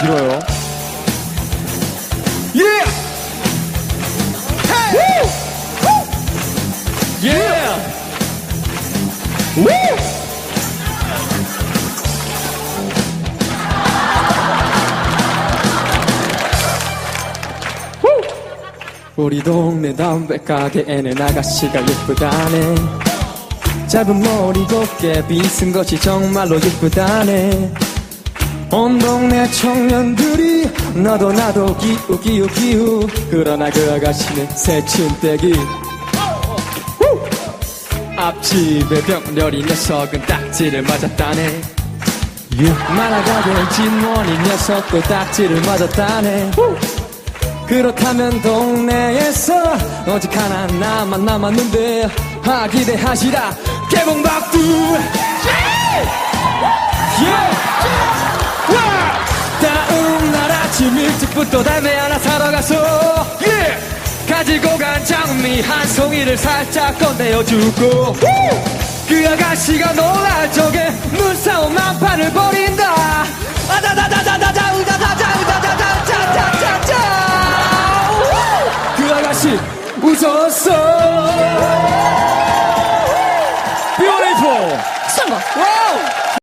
길어요. 예! 예! 우리 동네 담배 가게에는 아가씨가 예쁘다네 짧은 머리 곱게 빗은 것이 정말로 예쁘다네 온 동네 청년들이 너도 나도 기우 기우 기우 그러나 그 아가씨는 새침대기 후! 앞집의 병렬이 녀석은 딱지를 맞았다네 말아가게 진원이 녀석도 딱지를 맞았다네 후! 그렇다면 동네에서 오직 하나 나만 남았는데 아 기대하시라 개봉박두 일찍부터 담배 하나 사러 가서. 예! 가지고 간 장미 한 송이를 살짝 건네어 주고. 그 아가씨가 놀랄 적에 눈싸움 만판을 벌인다. 아다다다다다다 우다다다 우다다다다다다다 그 아가씨 웃었어. Beautiful. 성공. 와우